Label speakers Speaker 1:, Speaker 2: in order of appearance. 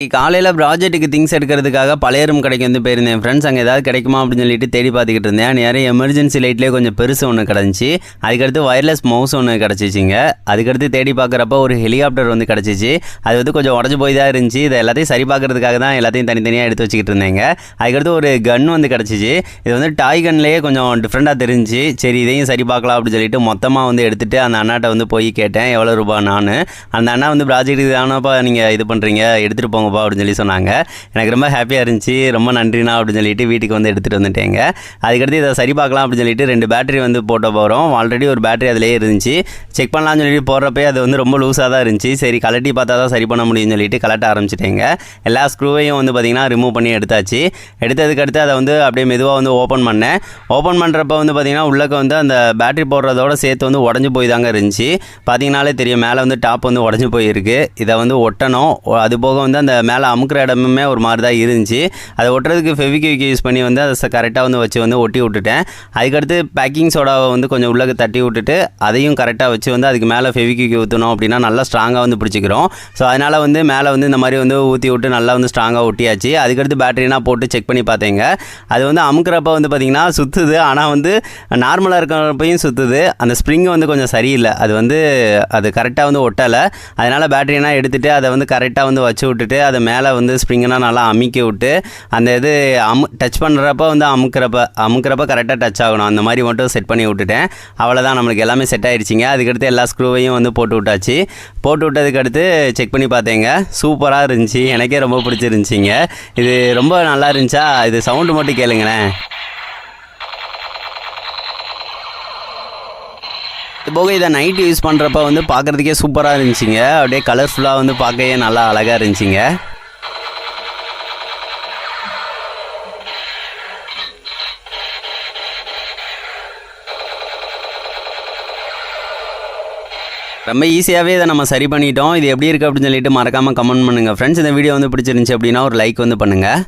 Speaker 1: காலையில் ப்ராஜெக்ட்டுக்கு திங்ஸ் எடுக்கிறதுக்காக பழைய ரூம் கடைக்கு வந்து போயிருந்தேன். ஃப்ரெண்ட்ஸ் அங்கே ஏதாவது கிடைக்குமா அப்படின்னு சொல்லிட்டு தேடி பார்த்துக்கிட்டு இருந்தேன். நேரம் எமர்ஜென்சி லைட்லேயே கொஞ்சம் பெருசு ஒன்று கிடந்துச்சு. அதுக்கடுத்து ஒயர்லெஸ் மவுஸ் ஒன்று கிடச்சிச்சிங்க. அதுக்கடுத்து தேடி பார்க்குறப்ப ஒரு ஹெலிகாப்டர் வந்து கிடச்சிச்சு. அது வந்து கொஞ்சம் உடஞ்சி போய் தான் இருந்துச்சு. இதை எல்லாத்தையும் சரி பார்க்கறதுக்காக தான் எல்லாத்தையும் தனித்தனியாக எடுத்து வச்சுக்கிட்டு இருந்தேங்க. அதுக்கடுத்து ஒரு கன் வந்து கிடச்சிச்சு. இது வந்து டாய் கன்லேயே கொஞ்சம் டிஃப்ரெண்ட்டாக தெரிஞ்சுச்சு. சரி இதையும் சரி பார்க்கலாம் அப்படின்னு சொல்லிட்டு மொத்தமாக வந்து எடுத்துகிட்டு அந்த அண்ணாட்ட வந்து போய் கேட்டேன். எவ்வளோ ரூபா நான்? அந்த அண்ணா வந்து ப்ராஜெக்ட்டுக்கு தானப்பா நீங்கள் இது பண்ணுறீங்க எடுத்துகிட்டு போங்க வாங்கப்பா அப்படின்னு சொல்லி சொன்னாங்க. எனக்கு ரொம்ப ஹாப்பியாக இருந்துச்சு. ரொம்ப நன்றிண்ணா அப்படின்னு சொல்லிட்டு வீட்டுக்கு வந்து எடுத்துகிட்டு வந்துட்டேங்க. அதுக்கடுத்து இதை சரி பார்க்கலாம் அப்படின்னு சொல்லிட்டு ரெண்டு பேட்டரி வந்து போட்ட போகிறோம் ஆல்ரெடி ஒரு பேட்டரி அதிலே இருந்துச்சு. செக் பண்ணலாம்னு சொல்லிட்டு போடுறப்பே அது வந்து ரொம்ப லூஸாக தான் இருந்துச்சு. சரி கலட்டி பார்த்தா தான் சரி பண்ண முடியும்னு சொல்லிட்டு கலட்ட ஆரம்பிச்சிட்டேங்க. எல்லா ஸ்க்ரூவையும் வந்து பார்த்திங்கன்னா ரிமூவ் பண்ணி எடுத்தாச்சு. எடுத்ததுக்கு அடுத்து அதை வந்து அப்படியே மெதுவாக வந்து ஓப்பன் பண்ணேன். ஓப்பன் பண்ணுறப்ப வந்து பார்த்திங்கன்னா உள்ளக்க வந்து அந்த பேட்டரி போடுறதோட சேர்த்து வந்து உடஞ்சி போய் தாங்க இருந்துச்சு. பார்த்தீங்கனாலே தெரியும். மேலே வந்து டாப் வந்து உடஞ்சி போயிருக்கு. இதை வந்து ஒட்டணும். அது போக வந்து அந்த மேலே அமுக்குற இடமுமே ஒரு மாதிரி தான் இருந்துச்சு. அதை ஒட்டுறதுக்கு ஃபெவிக்விக் யூஸ் பண்ணி வந்து அதை கரெக்டாக வந்து வச்சு வந்து ஒட்டி விட்டுட்டேன். அதுக்கடுத்து பேக்கிங் சோடாவை வந்து கொஞ்சம் உள்ளக்கு தட்டி விட்டுட்டு அதையும் கரெக்டாக வச்சு வந்து அதுக்கு மேலே ஃபெவிக்விக் ஊற்றணும் அப்படின்னா நல்லா ஸ்ட்ராங்காக வந்து பிடிச்சிக்கிறோம். ஸோ அதனால் வந்து மேலே வந்து இந்த மாதிரி வந்து ஊற்றி விட்டு நல்லா வந்து ஸ்ட்ராங்காக ஒட்டியாச்சு. அதுக்கடுத்து பேட்டரினா போட்டு செக் பண்ணி பார்த்தேங்க அது வந்து அமுக்குறப்ப வந்து பார்த்திங்கன்னா சுற்றுது ஆனால் வந்து நார்மலாக இருக்கிறப்பையும் சுற்றுது அந்த ஸ்ப்ரிங் வந்து கொஞ்சம் சரியில்லை. அது வந்து அது கரெக்டாக வந்து ஒட்டலை. அதனால் பேட்டரினா எடுத்துகிட்டு அதை வந்து கரெக்டாக வந்து வச்சு விட்டுட்டு அதை மேலே வந்து ஸ்ப்ரிங்கெல்லாம் நல்லா அமுக்கி விட்டு அந்த இது அமு டச் பண்ணுறப்ப வந்து அமுக்கிறப்ப அமுக்கிறப்ப கரெக்டாக டச் ஆகணும். அந்த மாதிரி மட்டும் செட் பண்ணி விட்டுட்டேன். அவ்வளோதான் நம்மளுக்கு எல்லாமே செட் ஆகிடுச்சிங்க அதுக்கடுத்து எல்லா ஸ்க்ரூவையும் வந்து போட்டு விட்டாச்சு. போட்டு விட்டதுக்கு அடுத்து செக் பண்ணி பார்த்தேங்க. சூப்பராக இருந்துச்சு. எனக்கே ரொம்ப பிடிச்சிருந்துச்சிங்க. இது ரொம்ப நல்லா இருந்துச்சா? இது சவுண்டு மட்டும் கேளுங்களேன். இது போக இதை நைட் யூஸ் பண்ணுறப்ப வந்து பார்க்குறதுக்கே சூப்பராக இருந்துச்சுங்க. அப்படியே கலர்ஃபுல்லாக வந்து பார்க்கவே நல்லா அழகாக இருந்துச்சுங்க. ரொம்ப ஈஸியாகவே இதை நம்ம சரி பண்ணிட்டோம். இது எப்படி இருக்குது அப்படின்னு சொல்லிட்டு மறக்காமல் கமெண்ட் பண்ணுங்கள் ஃப்ரெண்ட்ஸ் இந்த வீடியோ வந்து பிடிச்சிருந்துச்சி அப்படின்னா ஒரு லைக் வந்து பண்ணுங்கள்